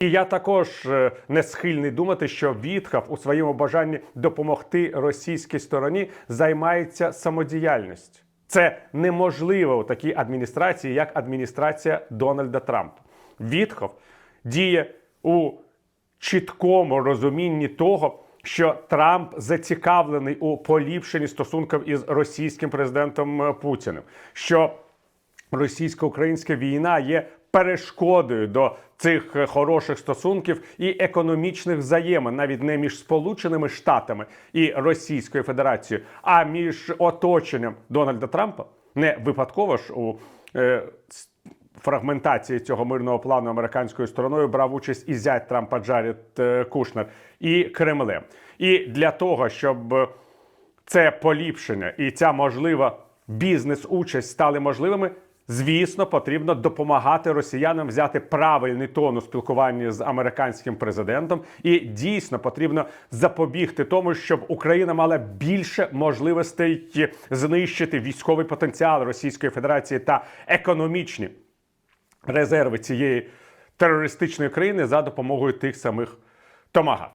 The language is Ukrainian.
І я також е, не схильний думати, що Вітхав у своєму бажанні допомогти російській стороні займається самодіяльністю. Це неможливо у такій адміністрації, як адміністрація Дональда Трампа. Вітхов діє у чіткому розумінні того, що Трамп зацікавлений у поліпшенні стосунків із російським президентом е, Путіним. що російсько-українська війна є перешкодою до цих е, хороших стосунків і економічних взаємин, навіть не між Сполученими Штатами і Російською Федерацією, а між оточенням Дональда Трампа. Не випадково ж у е, фрагментації цього мирного плану американською стороною брав участь і зять Трампа Джаред е, Кушнер і Кремлем. І для того, щоб е, це поліпшення і ця можлива бізнес-участь стали можливими. Звісно, потрібно допомагати росіянам взяти правильний тон у спілкуванні з американським президентом, і дійсно потрібно запобігти тому, щоб Україна мала більше можливостей знищити військовий потенціал Російської Федерації та економічні резерви цієї терористичної країни за допомогою тих самих Томага.